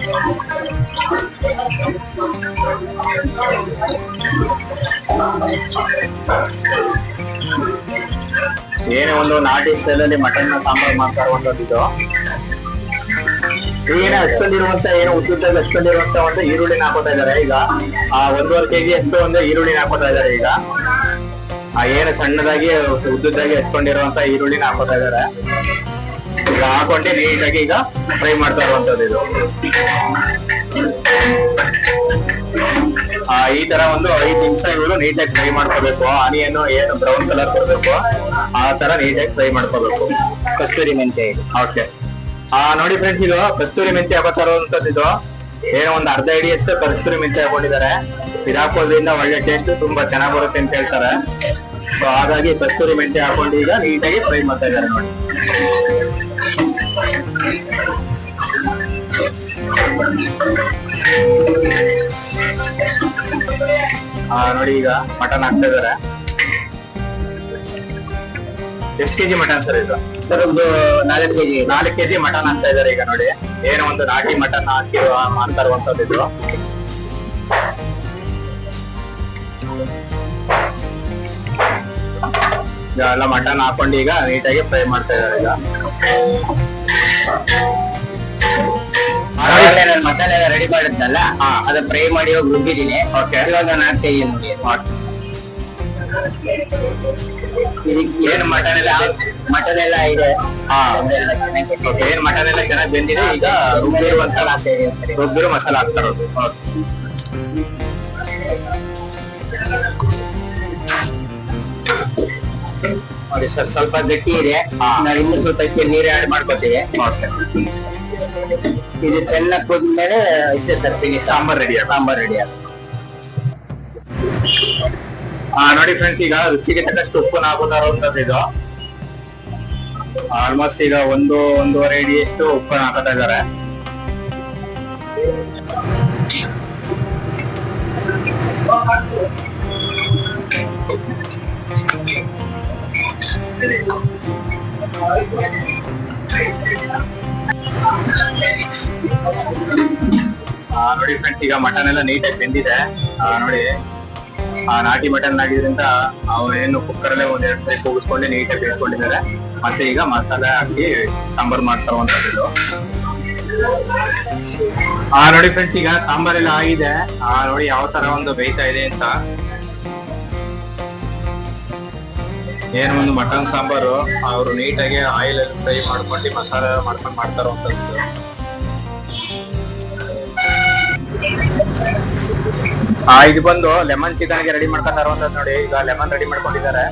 ಏನೇ ಒಂದು ನಾಟಿ ಸ್ಟೈಲ್ ಅಲ್ಲಿ ಮಟನ್ ಸಾಂಬಾರ್ ಮಾಡ್ತಾ ಇರುವಂತದ್ದು ಇದು. ಏನ ಹಚ್ಕೊಂಡಿರುವಂತ ಏನು ಉದ್ದುದ್ದಾಗ ಹಚ್ಕೊಂಡಿರುವಂತ ಒಂದು ಈರುಳ್ಳಿನ ಹಾಕೋತಾ ಇದಾರೆ ಈಗ. ಆ, ಒಂದೂವರೆ ಕೆಜಿ ಅಷ್ಟು ಒಂದು ಈರುಳ್ಳಿ ಹಾಕೋತಾ ಇದಾರೆ ಈಗ. ಆ, ಏನು ಸಣ್ಣದಾಗಿ ಉದ್ದುದ್ದಾಗಿ ಹಚ್ಕೊಂಡಿರುವಂತ ಈರುಳ್ಳಿ ಹಾಕೋತಾ ಇದಾರೆ ಈಗ ಹಾಕೊಂಡು ನೀಟಾಗಿ ಈಗ ಫ್ರೈ ಮಾಡ್ತಾ ಇರುವಂತದ್ದು ಇದು. ಈ ತರ ಒಂದು ಐದು ನಿಮಿಷ ಇವರು ನೀಟಾಗಿ ಫ್ರೈ ಮಾಡ್ಕೋಬೇಕು. ಆನಿಯನ್ ಏನು ಬ್ರೌನ್ ಕಲರ್ ಬರಬೇಕು ಆ ತರ ನೀಟಾಗಿ ಫ್ರೈ ಮಾಡ್ಕೋಬೇಕು. ಕಸ್ತೂರಿ ಮೆಂತೆ ಓಕೆ. ಆ ನೋಡಿ ಫ್ರೆಂಡ್ಸ್ ಇದು ಕಸ್ತೂರಿ ಮೆಂತೆ ಹಬ್ಬ ಇರುವಂತದ್ದು ಇದು. ಏನೋ ಒಂದು ಅರ್ಧ ಅಡಿಯಷ್ಟು ಕಸ್ತೂರಿ ಮೆಂತ್ಯ ಹಾಕೊಂಡಿದ್ದಾರೆ. ಇದು ಹಾಕೋದ್ರಿಂದ ಒಳ್ಳೆ ಟೇಸ್ಟ್ ತುಂಬಾ ಚೆನ್ನಾಗಿ ಬರುತ್ತೆ ಅಂತ ಹೇಳ್ತಾರೆ. ಸೊ ಹಾಗಾಗಿ ಕಸ್ತೂರಿ ಮೆಂತ್ಯ ಹಾಕೊಂಡು ಈಗ ನೀಟಾಗಿ ಫ್ರೈ ಮಾಡ್ತಾ ಇದ್ದಾರೆ ನೋಡಿ. ನೋಡಿ ಈಗ ಮಟನ್ ಹಾಕ್ತಾ ಇದಾರೆ ಎಷ್ಟು ಕೆಜಿ ಮಟನ್ ಸರ್ ಇದು? ಸರ್ ಒಂದು ನಾಲ್ಕು ಕೆಜಿ. ನಾಲ್ಕು ಕೆಜಿ ಮಟನ್ ಹಾಕ್ತಾ ಇದಾರೆ ಈಗ ನೋಡಿ. ಏನೋ ಒಂದು ನಾಟಿ ಮಟನ್ ಹಾಕಿ ಮಾಡ್ತಾ ಇರುವಂತದ್ದು ಎಲ್ಲ ಮಟನ್ ಹಾಕೊಂಡು ಈಗ ನೀಟಾಗಿ ಫ್ರೈ ಮಾಡ್ತಾ ಇದಾರೆ ಈಗ. ಆಮೇಲೆ ನಾನು ಮಸಾಲೆ ಎಲ್ಲ ರೆಡಿ ಮಾಡಿದ್ನಲ್ಲ ಆ ಅದ ಫ್ರೈ ಮಾಡಿ ಹೋಗಿ ರುಬ್ಬಿದ್ದೀನಿ. ಇವಾಗ ನಾನು ಹಾಕ್ತಾ ಇದೀನಿ ನೋಡಿ ಏನು ಮಟನ್ ಎಲ್ಲ ಮಟನ್ ಎಲ್ಲ ಇದೆ. ಏನ್ ಮಟನ್ ಎಲ್ಲ ಚೆನ್ನಾಗಿ ಬೆಂದಿದೆ? ಈಗ ರುಬ್ಬಿರೋ ಮಸಾಲ ಹಾಕ್ತಾ ಇದೀನಿ. ರುಬ್ಬಿರೋ ಮಸಾಲ ಹಾಕ್ತಾ ನೋಡಿ ಸರ್ ಸ್ವಲ್ಪ ಗಟ್ಟಿ ಇದೆ. ನಾವು ಇನ್ನು ಸ್ವಲ್ಪ ಇದಕ್ಕೆ ನೀರು ಆಡ್ ಮಾಡ್ಕೊತೀವಿ. ಇದು ಚೆನ್ನಾಗಿ ಕುದ್ಮೇಲೆ ಇಷ್ಟೇ sir finish sambar ready sambar ready ಆಗುತ್ತೆ ಆ ನೋಡಿ ಫ್ರೆಂಡ್ಸ್ ಈಗ ರುಚಿಗೆ ತಕ್ಕಷ್ಟು ಉಪ್ಪು ಹಾಕೋತಾ ಇರುವಂತದ್ದು ಇದು. ಆಲ್ಮೋಸ್ಟ್ ಈಗ ಒಂದು ಒಂದೂವರೆ ಅಡಿಯಷ್ಟು ಉಪ್ಪು ಹಾಕೋತಾ ಇದಾರೆ ಆ, ನೋಡಿ ಫ್ರೆಂಡ್ಸ್ ಈಗ ಮಟನ್ ಎಲ್ಲ ನೀಟಾಗಿ ಬೆಂದಿದೆ. ನೋಡಿ, ಆ, ನಾಟಿ ಮಟನ್ ಆಗಿದ್ರಿಂದ ಏನು ಕುಕ್ಕರ್ ಅಲ್ಲೇ ಒಂದ್ ಎರಡು ಪ್ಲೇಟ್ ಕೂಗಿಸ್ಕೊಂಡು ನೀಟಾಗಿ ಬೇಯಿಸ್ಕೊಂಡಿದ್ದಾರೆ. ಮತ್ತೆ ಈಗ ಮಸಾಲೆ ಹಾಕಿ ಸಾಂಬಾರ್ ಮಾಡ್ತಾ ಇರುವಂತದ್ದು ಆ, ನೋಡಿ ಫ್ರೆಂಡ್ಸ್ ಈಗ ಸಾಂಬಾರ್ ಎಲ್ಲ ಆಗಿದೆ. ಆ, ನೋಡಿ, ಯಾವ ತರ ಒಂದು ಬೇಯ್ತಾ ಇದೆ ಅಂತ. ಏನು ಒಂದು ಮಟನ್ ಸಾಂಬಾರು ಅವರು ನೀಟಾಗಿ ಆಯಿಲ್ ಅಲ್ಲಿ ಫ್ರೈ ಮಾಡ್ಕೊಂಡು ಮಸಾಲೆ ಮಾಡ್ಕೊಂಡು ಮಾಡ್ತಾರೋ ಅಂತದ್ದು ಆ ಇದು ಬಂದು ಲೆಮನ್ ಚಿಕನ್ಗೆ ರೆಡಿ ಮಾಡ್ಕೊಂತ ಅಂತ ನೋಡಿ ಈಗ ಲೆಮನ್ ರೆಡಿ ಮಾಡ್ಕೊಂಡಿದ್ದಾರೆ.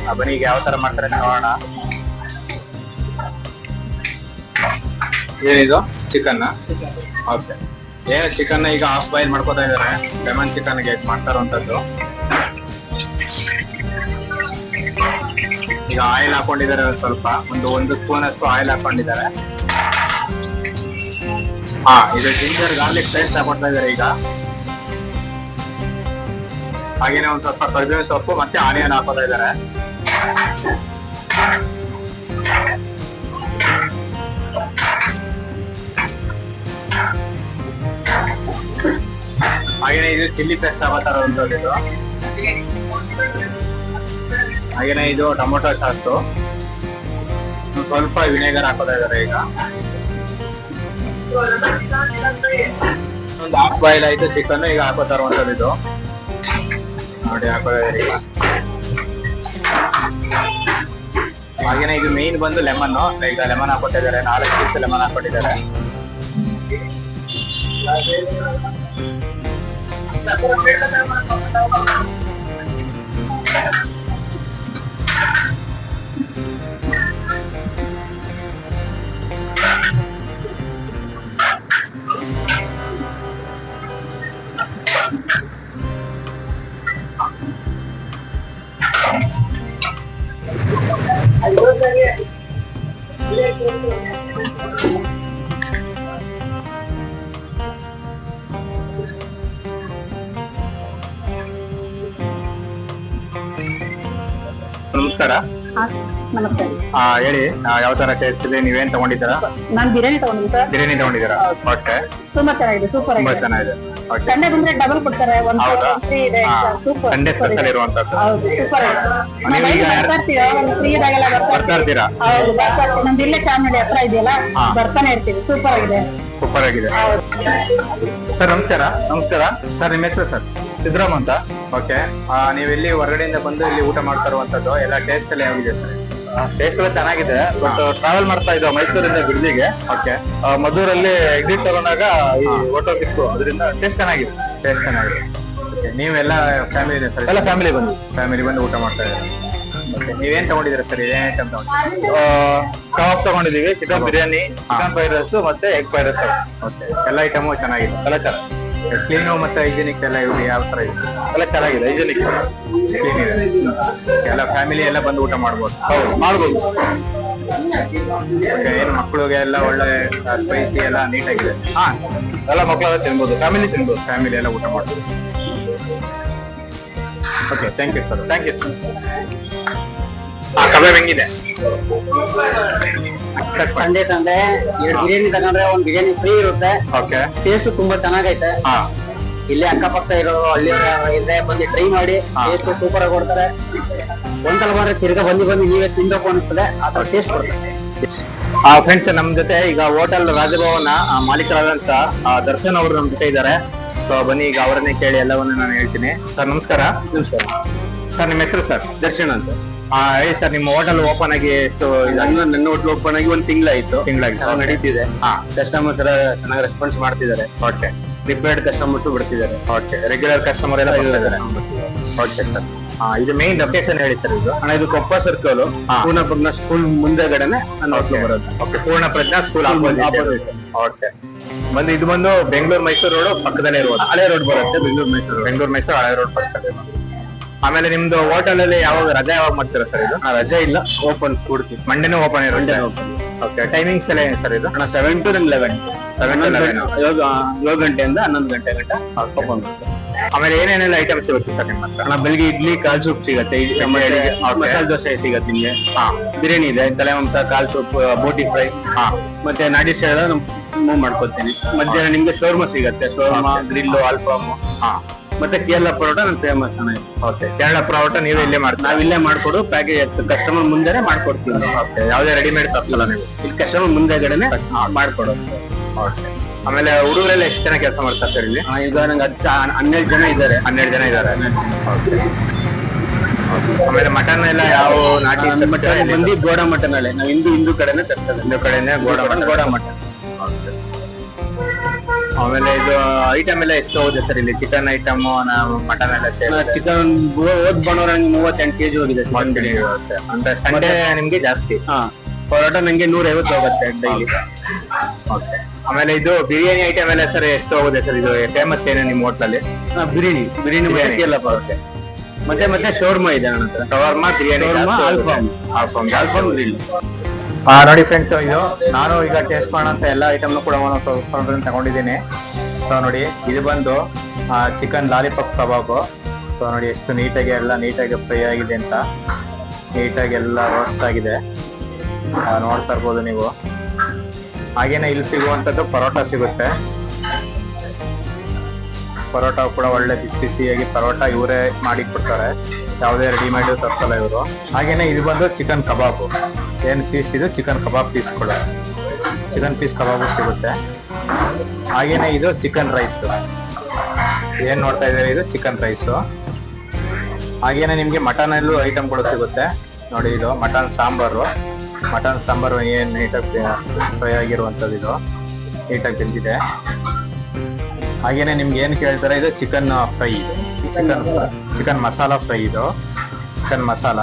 ಆ, ಬನ್ನಿ ಈಗ ಯಾವ ತರ ಮಾಡ್ತಾರೆ ನೋಡೋಣ. ಏನಿದು? ಚಿಕನ್ ಓಕೆ ಏನು ಚಿಕನ್ ಈಗ ಹಾಫ್ ಬಾಯ್ಲ್ ಮಾಡ್ಕೋತಾ ಇದಾರೆ ಲೆಮನ್ ಚಿಕನ್ಗೆ ಮಾಡ್ತಾರಂತದ್ದು ಈಗ ಆಯಿಲ್ ಹಾಕೊಂಡಿದ್ದಾರೆ ಸ್ವಲ್ಪ. ಒಂದು ಒಂದು ಸ್ಪೂನ್ ಅಷ್ಟು ಆಯಿಲ್ ಹಾಕೊಂಡಿದ್ದಾರೆ. ಹಾ, ಇದು ಜಿಂಜರ್ ಗಾರ್ಲಿಕ್ ಪೇಸ್ಟ್ ಹಾಕೊಡ್ತಾ ಇದಾರೆ ಈಗ. ಹಾಗೇನೆ ಒಂದ್ ಸ್ವಲ್ಪ ಕರಿಬೇವಿನ ಸೊಪ್ಪು ಮತ್ತೆ ಆನಿಯನ್ ಹಾಕೋತಾ ಇದಾರೆ ಹಾಗೇನೆ ಇದು ಚಿಲ್ಲಿ ಪೇಸ್ಟ್ ಹಾಕೋತಾರ ತರ ಒಂದು ಹಾಗೇನೆ ಇದು ಟೊಮೊಟೊ ಸಾಸು ಸ್ವಲ್ಪ ವಿನೆಗರ್ ಹಾಕೋತಾ ಇದಾರೆ ಈಗ. ಒಂದು ಹಾಫ್ ಬಾಯ್ಲ್ ಆಯ್ತು ಚಿಕನ್ ಈಗ ಹಾಕೋತಾ ಇರುವಂತದ್ದು ಇದು. ನೋಡಿ ಹಾಕೋತಾ ಈಗ. ಹಾಗೇನೆ ಇದು ಮೇನ್ ಬಂದು ಲೆಮನ್ ಈಗ ಲೆಮನ್ ಹಾಕೋತಾ ಇದಾರೆ ನಾಲ್ಕು ಪೀಸ್ ಲೆಮನ್ ಹಾಕೊಂಡಿದ್ದಾರೆ ನಮಸ್ಕಾರ ನಮಸ್ತೆ. ಆ, ಹೇಳಿ ಆ, ಯಾವ ತರ ಟೇಸ್ಟ್ ಇದೆ ನೀವೇನ್ ತಗೊಂಡಿದ್ದೀರಾ? ನಾನ್ ಬಿರಿಯಾನಿ ತಗೊಂಡಿದ್ದೀರಾ ಸರ್. ಬಿರಿಯಾನಿ ತಗೊಂಡಿದ್ದೀರಾ? ಓಕೆ. ತುಂಬಾ ಚೆನ್ನಾಗಿದೆ ಸೂಪರ್ ತುಂಬಾ ಆಗಿದೆ ಚೆನ್ನಾಗಿದೆ. ಓಕೆ. ಸಂಡೆ ಬಂದ್ರೆ ಡಬಲ್ ಕೊಡ್ತಾರೆ ಒಂದ್ ಹೌದಾ? ಫ್ರೀ ಇದೆ. ಸೂಪರ್ ಸಂಡೆ ಸ್ಪೆಷಲ್ ಇರುವಂತದ್ದು. ಹೌದು ಸೂಪರ್ ನೀವು ಈಗ ಬರ್ತಾ ಇರ್ತೀವಿ ಒಂದು ಫ್ರೀ ಇದಾಗೆಲ್ಲ ಬರ್ತಾ ಬರ್ತಾ ಇರ್ತೀವಿ ಇರ್ತೀರಾ? ಹೌದು ಬರ್ತಾ ಇರ್ತೀವಿ ನಮ್ದು ಇಲ್ಲೇ ಚಾಮುಂಡಿ ಹತ್ರ ಇದೆಯಲ್ಲ ಹಾ. ಬರ್ತಾನೆ ಇರ್ತೀವಿ ಸೂಪರ್ ಆಗಿದೆ. ಸೂಪರ್ ಆಗಿದೆ. ಸರ್ ನಮಸ್ಕಾರ. ನಮಸ್ಕಾರ. ಸರ್ ನಿಮ್ಮ ಹೆಸರು ಸರ್? ಸಿದ್ದರಾಮ್ ಅಂತ? ಓಕೆ. ನೀವು ಇಲ್ಲಿ ಹೊರಗಡೆಯಿಂದ ಬಂದು ಇಲ್ಲಿ ಊಟ ಮಾಡ್ತಾ ಇರುವಂತದ್ದು ಎಲ್ಲ ಟೇಸ್ಟ್ ಎಲ್ಲ ಹೇಗಿದೆ ಸರ್? ಟೇಸ್ಟ್ ಎಲ್ಲ ಚೆನ್ನಾಗಿದೆ. ಬಟ್ ಟ್ರಾವೆಲ್ ಮಾಡ್ತಾ ಇದ್ದೋ ಮೈಸೂರಿಂದ ಬಿಡ್ಲಿಗೆ ಓಕೆ. ಮಧುರಲ್ಲಿ ಎಕ್ಸಿಟ್ ತಗೊಂಡಾಗ ಈ ಓಟೋ ಬಿಸ್ಕು ಅದರಿಂದ ಟೇಸ್ಟ್ ಚೆನ್ನಾಗಿದೆ. ಟೇಸ್ಟ್ ಚೆನ್ನಾಗಿದೆ. ನೀವೆಲ್ಲ ಫ್ಯಾಮಿಲಿ ಇದೆ ಸರ್? ಎಲ್ಲ ಫ್ಯಾಮಿಲಿ ಬಂದು. ಫ್ಯಾಮಿಲಿ ಬಂದು ಊಟ ಮಾಡ್ತಾ ಇದ್ದಾರೆ? ನೀವೇನ್ ತಗೊಂಡಿದ್ದೀರಾ ಸರ್? ಏನ್ ಐಟಮ್ ತಗೊಂಡಿದ್ದೀರಾ? Kebab ತಗೊಂಡಿದೀವಿ chicken biryani chicken fried rice ಮತ್ತೆ ಎಗ್ ಫ್ರೈಡ್ ರೈಸ್ ಓಕೆ ಎಲ್ಲ ಐಟಮು ಚೆನ್ನಾಗಿದೆ. ಎಲ್ಲ ಚೆನ್ನಾಗಿ ಕ್ಲೀನು ಮತ್ತೆ ಹೈಜಿನಿಕ್ ಎಲ್ಲ ಇವ್ರು ಯಾವ ತರ ಇದೆ ಎಲ್ಲ ಚೆನ್ನಾಗಿದೆ ಹೈಜಿನಿಕ್ ಕ್ಲೀನ್ ಇದೆ. ಎಲ್ಲ ಫ್ಯಾಮಿಲಿ ಎಲ್ಲ ಬಂದು ಊಟ ಮಾಡ್ಬೋದು. ಹೌದು ಮಾಡ್ಬೋದು. ಏನು ಮಕ್ಕಳಿಗೆ ಎಲ್ಲ ಒಳ್ಳೆ ಸ್ಪೈಸಿ ಎಲ್ಲ ನೀಟಾಗಿದೆ. ಹಾ ಎಲ್ಲ ಮಕ್ಕಳೆಲ್ಲ ತಿನ್ಬೋದು ಫ್ಯಾಮಿಲಿ ತಿನ್ಬೋದು. ಫ್ಯಾಮಿಲಿ ಎಲ್ಲ ಊಟ ಮಾಡ್ಬೋದು. Okay thank you sir thank you sir kebab ಹೆಂಗಿದೆ ಸಂಡೆ ಸಂದೇ ಎರಡು ಬಿರಿಯಾನಿ ತಗೊಂಡ್ರೆ ಒಂದ್ ಬಿರಿಯಾನಿ ಫ್ರೀ ಇರುತ್ತೆ. ಓಕೆ ಟೇಸ್ಟ್ ತುಂಬಾ ಚೆನ್ನಾಗೈತೆ. ಹಾ. ಇಲ್ಲೇ ಅಕ್ಕಪಕ್ಕ ಇರೋ ಹಳ್ಳಿಯವರು ಇಲ್ಲೇ ಬಂದು ಟ್ರೈ ಮಾಡಿ. ಟೇಸ್ಟ್ ಸೂಪರ್ ಆಗಿ ಕೊಡ್ತಾರೆ. ಒಂದ್ಸಲ ಬಂದ್ರೆ ತಿರ್ಗಾ ಬಂದು ಬಂದು ನೀವೇ ತಿನ್ಬೇಕು ಅನಿಸ್ತದೆ ಆ ತರ ಟೇಸ್ಟ್ ಕೊಡ್ತಾರೆ. ಆ ಫ್ರೆಂಡ್ಸ್ ನಮ್ ಜೊತೆ ಈಗ ಹೋಟೆಲ್ ರಾಜಭವನ ಆ, ಮಾಲೀಕರಾದಂತ ಆ, ದರ್ಶನ್ ಅವರು ನಮ್ ಜೊತೆ ಇದ್ದಾರೆ. ಸೊ ಬನ್ನಿ ಈಗ ಅವರನ್ನೇ ಕೇಳಿ ಎಲ್ಲವನ್ನ ನಾನು ಹೇಳ್ತೀನಿ. ಸರ್ ನಮಸ್ಕಾರ. ನಮಸ್ಕಾರ. ಸರ್ ನಿಮ್ಮ ಹೆಸರು ಸರ್? ದರ್ಶನ್ ಅಂತ. ಹೇಳಿ ಸರ್ ನಿಮ್ಮ ಹೋಟೆಲ್ ಓಪನ್ ಆಗಿ ಎಷ್ಟು ನನ್ನ ಹೋಟೆಲ್ ಓಪನ್ ಆಗಿ ಒಂದು ತಿಂಗಳಾಯ್ತು. ತಿಂಗಳಾಗಿ ಚೆನ್ನಾಗಿ ನಡೀತಿದೆ. ಹಾ. ಕಸ್ಟಮರ್ಸ್ ಎಲ್ಲ ಚೆನ್ನಾಗಿ ರೆಸ್ಪಾನ್ಸ್ ಮಾಡ್ತಿದ್ದಾರೆ. ಓಕೆ ರಿಪೇರ್ಡ್ ಕಸ್ಟಮರ್ಸ್ ಬಿಡ್ತಿದ್ದಾರೆ. ಓಕೆ ರೆಗ್ಯುಲರ್ ಕಸ್ಟಮರ್ ಎಲ್ಲ ಬರ್ತಿದ್ದಾರೆ ಓಕೆ ಸರ್ ಹಾ ಇದು ಮೇನ್ ಲೊಕೇಶನ್ ಹೇಳಿ ಸರ್ ಇದು. ಅಣ್ಣ ಇದು ಕೊಪ್ಪ ಸರ್ಕಲ್ ಪೂರ್ಣ ಪ್ರಜ್ಞಾ ಸ್ಕೂಲ್ ಮುಂದೆಗಡೆನೆ ನನ್ನ ಹೋಟ್ಲು ಬರೋದು. ಓಕೆ ಪೂರ್ಣ ಪ್ರಜ್ಞಾ ಸ್ಕೂಲ್. ಓಕೆ ಬಂದು ಇದು ಬಂದು ಬೆಂಗಳೂರು ಮೈಸೂರು ರೋಡ್ ಪಕ್ಕದಲ್ಲೇ ರೋಡ್ ಹಳೆ ರೋಡ್ ಬರುತ್ತೆ ಬೆಂಗಳೂರು ಮೈಸೂರು ಬೆಂಗಳೂರು ಮೈಸೂರು ಹಳೆ ರೋಡ್ ಪಕ್ಕದಲ್ಲಿ ಆಮೇಲೆ ನಿಮ್ದು ಹೋಟೆಲ್ ಅಲ್ಲಿ ಯಾವಾಗ ರಜೆ ಯಾವಾಗ ಮಾಡ್ತೀರಾ ಸರ್ ಇದು? ಆ, ರಜೆ ಇಲ್ಲ ಓಪನ್ ಕೊಡ್ತೀವಿ. ಮಂಡೇನೂ ಓಪನ್ ಇರುತ್ತೆ? Monday open. ಓಕೆ ಟೈಮಿಂಗ್ಸ್ ಎಲ್ಲ ಏನು ಸರ್ ಇದು? ಅಣ್ಣ seven to eleven Seven to eleven. ಏಳು ಗಂಟೆಯಿಂದ ಹನ್ನೊಂದು ಗಂಟೆ ಗಂಟ ಓಪನ್ ಆಮೇಲೆ ಏನೇನೆಲ್ಲ ಐಟಮ್ಸ್ ಸಿಗುತ್ತೆ ಸರ್ ನಿಮ್ಮ ಹತ್ರ? ಅಣ್ಣ ಬೆಳಿಗ್ಗೆ ಇಡ್ಲಿ ಕಾಲ್ ಸೂಪ್ ಸಿಗತ್ತೆ. ಇಡ್ಲಿ ಮತ್ತೆ Okay. ಮಸಾಲೆ ದೋಸೆ ಸಿಗತ್ತೆ ನಿಮ್ಗೆ. ಹಾ. ಬಿರಿಯಾನಿ ಇದೆ ತಲೆ ಮಾಂಸ ಕಾಲ್ ಸೂಪ್ ಬೋಟಿ ಫ್ರೈ. ಹಾ. ಮತ್ತೆ ನಾಡಿ ಸ್ಟೈಲ್ ಮೂವ್ ಮಾಡ್ಕೊತೀನಿ ಮಧ್ಯಾಹ್ನ ನಿಮ್ಗೆ ಶೋರ್ಮ ಸಿಗುತ್ತೆ ಶೋರ್ಮ ಗ್ರಿಲ್ಲು ಆಲ್ಫಾಮು ಹಾ. ಮತ್ತೆ ಕೇರಳ ಪರೋಟ ನನ್ ಫೇಮಸ್ ಓಕೆ ಕೇರಳ ಪರೋಟ ನೀವೇ ಇಲ್ಲೇ ಮಾಡ್ತೀರಾ? ನಾವ್ ಇಲ್ಲೇ ಮಾಡ್ಕೊಡು ಪ್ಯಾಕೇಜ್ ಕಸ್ಟಮರ್ ಮುಂದೆ ಮಾಡ್ಕೊಡ್ತೀವಿ. ಓಕೆ ಯಾವುದೇ ರೆಡಿಮೇಡ್ ತಪ್ಪಲ್ಲ ನೀವು. ಇಲ್ಲಿ ಕಸ್ಟಮರ್ ಮುಂದೆಗಡೆನೆ ಮಾಡ್ಕೊಡೋದು ಓಕೆ ಆಮೇಲೆ ಹುಡುಗರೆಲ್ಲ ಎಷ್ಟು ಜನ ಕೆಲಸ ಮಾಡ್ತಾರೆ ಸರ್ ಇಲ್ಲಿ? ಈಗ ನಂಗೆ ಹತ್ತು ಹನ್ನೆರಡು ಜನ ಇದ್ದಾರೆ. ಹನ್ನೆರಡು ಜನ ಇದ್ದಾರೆ. ಓಕೆ ಆಮೇಲೆ ಮಟನ್ ಎಲ್ಲ ಯಾವ ನಾಟಿ ಮಟನ್ ಬಂದು ಗೋಡ ಮಟನ್ ಅಲ್ಲೇ. ನಾವು ಹಿಂದೂ ಹಿಂದೂ ಕಡೆನೆ ತರ್ಸೋದು ಹಿಂದೂ ಕಡೆನೇ ಗೋಡ ಮಟನ್ ಗೋಡ ಮಟನ್ ಆಮೇಲೆ ಇದು ಐಟಮ್ ಎಲ್ಲ ಎಷ್ಟು ಹೋಗುತ್ತೆ ಸರ್ ಇಲ್ಲಿ? ಚಿಕನ್ ಐಟಮ್ ಮಟನ್ ಎಲ್ಲ ಸೇರಿ ಚಿಕನ್ ಹೋದ್ ಭಾನುವಾರ ನಂಗೆ ಮೂವತ್ತೆಂಟು ಕೆಜಿ ಹೋಗಿದೆ ಚಿಕನ್ ಬಿರಿಯಾನಿ ಇರುತ್ತೆ ಅಂದ್ರೆ ಸಂಡೇ ನಿಮ್ಗೆ ಜಾಸ್ತಿ. ಹಾ ಪರೋಟ ನಂಗೆ ನೂರ ಐವತ್ತು ಹೋಗುತ್ತೆ ಡೈಲಿ ಓಕೆ ಆಮೇಲೆ ಇದು ಬಿರಿಯಾನಿ ಐಟಮ್ ಎಲ್ಲ ಸರ್ ಎಷ್ಟು ಹೋಗುತ್ತೆ ಸರ್? ಇದು ಫೇಮಸ್ ಏನು ನಿಮ್ಮ ಹೋಟ್ಲಲ್ಲಿ? ಬಿರಿಯಾನಿ. ಬಿರಿಯಾನಿ ಬಿರಿಯಾನಿ. ಎಲ್ಲ ಬರುತ್ತೆ. ಮತ್ತೆ ಮತ್ತೆ ಶೋರ್ಮಾ ಇದೆ ನನ್ನ ಹತ್ರ. Shawarma biryani Al Faham Al Faham Al Faham biryani grill ಹಾ ನೋಡಿ ಫ್ರೆಂಡ್ಸ್ ಇದು ನಾನು ಈಗ ಟೇಸ್ಟ್ ಮಾಡೋಣ ಅಂತ ಎಲ್ಲ ಐಟಮ್ ಕೂಡ ತಗೊಂಡಿದ್ದೀನಿ. ಸೊ ನೋಡಿ, ಇದು ಬಂದು ಚಿಕನ್ ಲಾಲಿಪಾಪ್ ಕಬಾಬು ಸೊ ನೋಡಿ, ಎಷ್ಟು ನೀಟಾಗಿ ಎಲ್ಲ ನೀಟಾಗಿ ಫ್ರೈ ಆಗಿದೆ ಅಂತ. ನೀಟಾಗಿ ಎಲ್ಲ ರೋಸ್ಟ್ ಆಗಿದೆ. ನೋಡ್ತಾ ಇರ್ಬೋದು ನೀವು. ಹಾಗೇನೆ ಇಲ್ಲಿ ಸಿಗುವಂತದ್ದು ಪರೋಟ ಸಿಗುತ್ತೆ. ಪರೋಟ ಕೂಡ ಒಳ್ಳೆ ಬಿಸಿ ಬಿಸಿಯಾಗಿ ಪರೋಟ ಇವರೇ ಮಾಡಿ ಕೊಡ್ತಾರೆ ಯಾವುದೇ ರೆಡಿಮೇಡ್ ತರ್ಸಲ್ಲ ಇವರು. ಹಾಗೇನೆ ಇದು ಬಂದು ಚಿಕನ್ ಕಬಾಬು. ಏನು ಪೀಸ್ ಇದು? ಚಿಕನ್ ಕಬಾಬ್ ಪೀಸ್ ಕೂಡ. ಚಿಕನ್ ಪೀಸ್ ಕಬಾಬು ಸಿಗುತ್ತೆ. ಹಾಗೇನೆ ಇದು ಚಿಕನ್ ರೈಸ್ ಏನು ನೋಡ್ತಾ ಇದ್ದಾರೆ ಇದು? ಚಿಕನ್ ರೈಸು ಹಾಗೇನೆ ನಿಮಗೆ ಮಟನಲ್ಲೂ ಐಟಮ್ಗಳು ಸಿಗುತ್ತೆ. ನೋಡಿ ಇದು ಮಟನ್ ಸಾಂಬಾರು. ಮಟನ್ ಸಾಂಬಾರು ಏನು ನೀಟಾಗಿ ಫ್ರೈ ಆಗಿರುವಂಥದ್ದು ಇದು. ನೀಟಾಗಿ ತಿಂದಿದೆ ಹಾಗೇನೆ ನಿಮ್ಗೆ ಏನು ಕೇಳ್ತಾರೆ? ಇದು chicken fry chicken chicken masala fry ಇದು. ಚಿಕನ್ ಮಸಾಲ.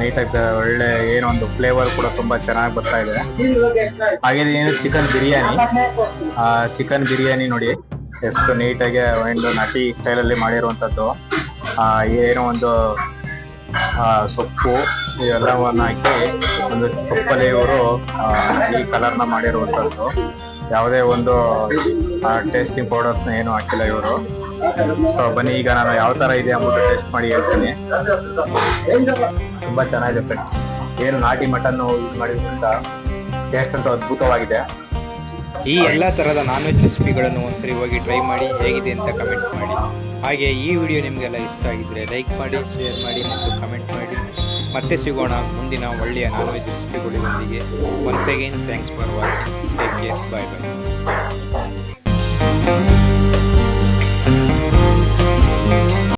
ನೀಟಾಗಿ ಒಳ್ಳೆ ಏನೋ ಒಂದು ಫ್ಲೇವರ್ ಕೂಡ ತುಂಬಾ ಚೆನ್ನಾಗಿ ಬರ್ತಾ ಇದೆ. ಹಾಗೆ ಏನು ಚಿಕನ್ ಬಿರಿಯಾನಿ. ಚಿಕನ್ ಬಿರಿಯಾನಿ ನೋಡಿ. ಎಷ್ಟು ನೀಟಾಗಿ ಒಂದು ನಟಿ ಸ್ಟೈಲಲ್ಲಿ ಮಾಡಿರುವಂಥದ್ದು. ಏನೋ ಒಂದು ಸೊಪ್ಪು ಇವೆಲ್ಲವನ್ನು ಹಾಕಿ ಒಂದು ಸೊಪ್ಪಲ್ಲಿ ಇವರು ಈ ಕಲರ್ನ ಮಾಡಿರುವಂಥದ್ದು. ಯಾವುದೇ ಒಂದು ಟೇಸ್ಟಿಂಗ್ ಪೌಡರ್ಸ್ನ ಏನು ಹಾಕಿಲ್ಲ ಇವರು. ಸೊ ಬನ್ನಿ, ಈಗ ನಾನು ಯಾವ ತರ ಇದೆ ಅಂದ್ಬಿಟ್ಟು ಟೆಸ್ಟ್ ಮಾಡಿ ಹೇಳ್ತೀನಿ. ತುಂಬಾ ಚೆನ್ನಾಗಿದೆ ಫ್ರೆಂಡ್ಸ್ ಏನು ನಾಟಿ ಮಟನ್ ಯೂಸ್ ಮಾಡಿದ್ರಿಂದ ಟೇಸ್ಟ್ ಅಂತೂ ಅದ್ಭುತವಾಗಿದೆ. ಈ ಎಲ್ಲ ಥರದ ನಾನ್ ವೆಜ್ ರೆಸಿಪಿಗಳನ್ನು ಒಂದ್ಸರಿ ಹೋಗಿ ಟ್ರೈ ಮಾಡಿ ಹೇಗಿದೆ ಅಂತ ಕಮೆಂಟ್ ಮಾಡಿ. ಹಾಗೆ ಈ ವಿಡಿಯೋ ನಿಮಗೆಲ್ಲ ಇಷ್ಟ ಆಗಿದ್ರೆ ಲೈಕ್ ಮಾಡಿ ಶೇರ್ ಮಾಡಿ ಮತ್ತು ಕಮೆಂಟ್ ಮಾಡಿ. ಮತ್ತೆ ಸಿಗೋಣ ಮುಂದಿನ ಒಳ್ಳೆಯ non veg ರೆಸಿಪಿಗಳೊಂದಿಗೆ once again thanks for watching take care bye bye